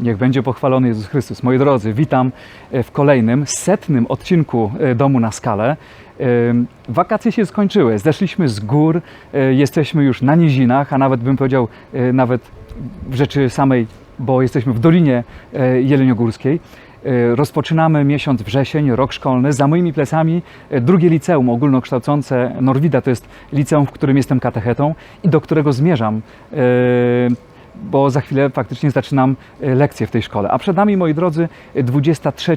Niech będzie pochwalony Jezus Chrystus. Moi drodzy, witam e, w kolejnym, setnym odcinku e, Domu na Skalę. E, Wakacje się skończyły, zeszliśmy z gór, jesteśmy już na nizinach, a nawet bym powiedział, nawet w rzeczy samej, bo jesteśmy w Dolinie Jeleniogórskiej. Rozpoczynamy miesiąc wrzesień, rok szkolny. Za moimi plecami drugie liceum ogólnokształcące Norwida, to jest liceum, w którym jestem katechetą i do którego zmierzam bo za chwilę faktycznie zaczynam e, lekcję w tej szkole. A przed nami, moi drodzy, 23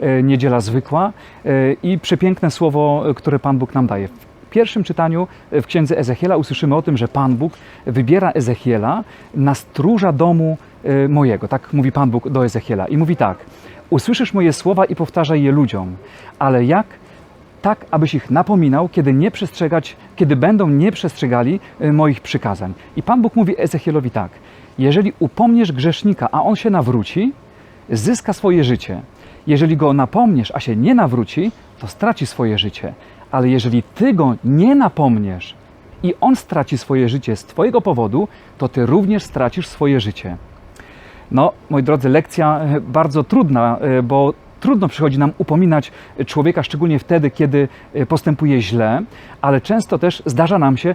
e, niedziela zwykła e, i przepiękne słowo, e, które Pan Bóg nam daje. W pierwszym czytaniu e, w księdze Ezechiela usłyszymy o tym, że Pan Bóg wybiera Ezechiela na stróża domu e, mojego. Tak mówi Pan Bóg do Ezechiela. I mówi tak: Usłyszysz moje słowa i powtarzaj je ludziom, ale jak tak, abyś ich napominał, kiedy nie przestrzegać, kiedy będą nie przestrzegali e, moich przykazań. I Pan Bóg mówi Ezechielowi tak: Jeżeli upomniesz grzesznika, a on się nawróci, zyska swoje życie. Jeżeli go napomniesz, a się nie nawróci, to straci swoje życie. Ale jeżeli ty go nie napomniesz i on straci swoje życie z twojego powodu, to ty również stracisz swoje życie. No, moi drodzy, lekcja e, bardzo trudna, e, bo trudno przychodzi nam upominać człowieka, szczególnie wtedy, kiedy e, postępuje źle, ale często też zdarza nam się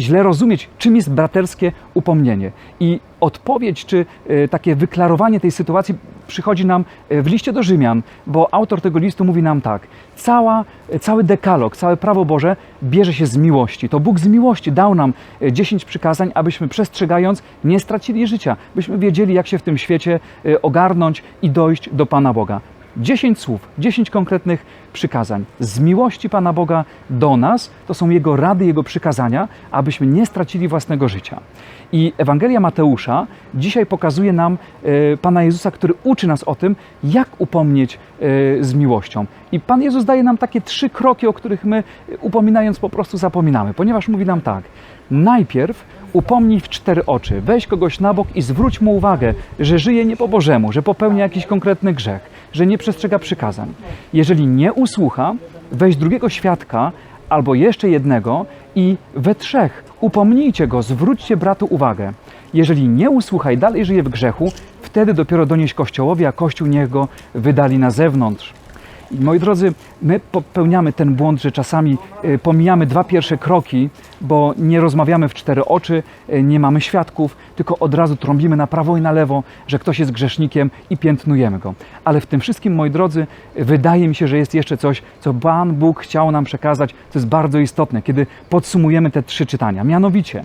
źle rozumieć, czym jest braterskie upomnienie. I odpowiedź, czy e, takie wyklarowanie tej sytuacji przychodzi nam e, w liście do Rzymian, bo autor tego listu mówi nam tak: Cała, e, cały dekalog, całe prawo Boże bierze się z miłości. To Bóg z miłości dał nam 10 przykazań, abyśmy przestrzegając nie stracili życia, byśmy wiedzieli, jak się w tym świecie ogarnąć i dojść do Pana Boga. 10 słów, 10 konkretnych przykazań. Z miłości Pana Boga do nas, to są Jego rady, Jego przykazania, abyśmy nie stracili własnego życia. I Ewangelia Mateusza dzisiaj pokazuje nam e, Pana Jezusa, który uczy nas o tym, jak upomnieć e, z miłością. I Pan Jezus daje nam takie trzy kroki, o których my e, upominając po prostu zapominamy, ponieważ mówi nam tak. Najpierw upomnij w cztery oczy, weź kogoś na bok i zwróć mu uwagę, że żyje nie po Bożemu, że popełnia jakiś konkretny grzech, że nie przestrzega przykazań. Jeżeli nie usłucha, weź drugiego świadka albo jeszcze jednego i we trzech upomnijcie go, zwróćcie bratu uwagę. Jeżeli nie usłucha i dalej żyje w grzechu, wtedy dopiero donieś Kościołowi, a Kościół niech go wydali na zewnątrz. Moi drodzy, my popełniamy ten błąd, że czasami y, pomijamy dwa pierwsze kroki, bo nie rozmawiamy w cztery oczy, y, nie mamy świadków, tylko od razu trąbimy na prawo i na lewo, że ktoś jest grzesznikiem i piętnujemy go. Ale w tym wszystkim, moi drodzy, wydaje mi się, że jest jeszcze coś, co Pan Bóg chciał nam przekazać, co jest bardzo istotne, kiedy podsumujemy te trzy czytania. Mianowicie,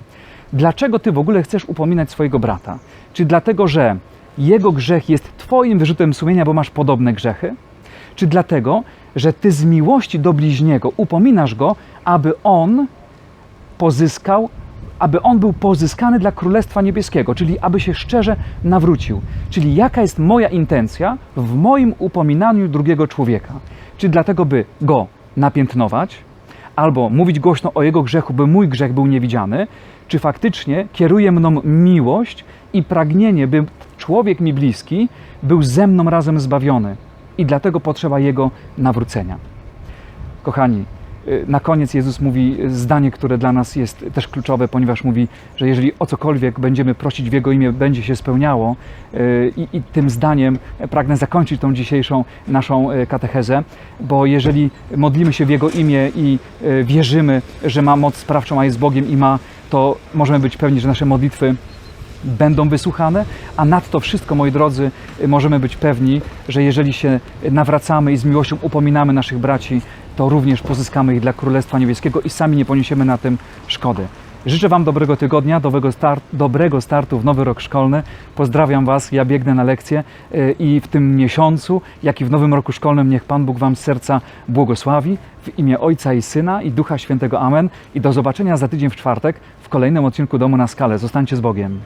dlaczego Ty w ogóle chcesz upominać swojego brata? Czy dlatego, że jego grzech jest Twoim wyrzutem sumienia, bo masz podobne grzechy? Czy dlatego, że ty z miłości do bliźniego upominasz go, aby on pozyskał, aby on był pozyskany dla Królestwa Niebieskiego, czyli aby się szczerze nawrócił. Czyli jaka jest moja intencja w moim upominaniu drugiego człowieka? Czy dlatego, by go napiętnować, albo mówić głośno o jego grzechu, by mój grzech był niewidziany, czy faktycznie kieruje mną miłość i pragnienie, by człowiek mi bliski był ze mną razem zbawiony i dlatego potrzeba Jego nawrócenia. Kochani, y, na koniec Jezus mówi zdanie, które dla nas jest też kluczowe, ponieważ mówi, że jeżeli o cokolwiek będziemy prosić w Jego imię, będzie się spełniało. Y, I, I tym zdaniem pragnę zakończyć tą dzisiejszą naszą y, katechezę, bo jeżeli modlimy się w Jego imię i wierzymy, że ma moc sprawczą, a jest Bogiem i ma, to możemy być pewni, że nasze modlitwy będą wysłuchane, a nadto wszystko, moi drodzy, możemy być pewni, że jeżeli się nawracamy i z miłością upominamy naszych braci, to również pozyskamy ich dla Królestwa Niebieskiego i sami nie poniesiemy na tym szkody. Życzę Wam dobrego tygodnia, dobrego, start, dobrego startu w nowy rok szkolny. Pozdrawiam Was, ja biegnę na lekcję y, i w tym miesiącu, jak i w nowym roku szkolnym, niech Pan Bóg Wam z serca błogosławi. W imię Ojca i Syna i Ducha Świętego Amen. I do zobaczenia za tydzień w czwartek w kolejnym odcinku Domu na Skalę. Zostańcie z Bogiem.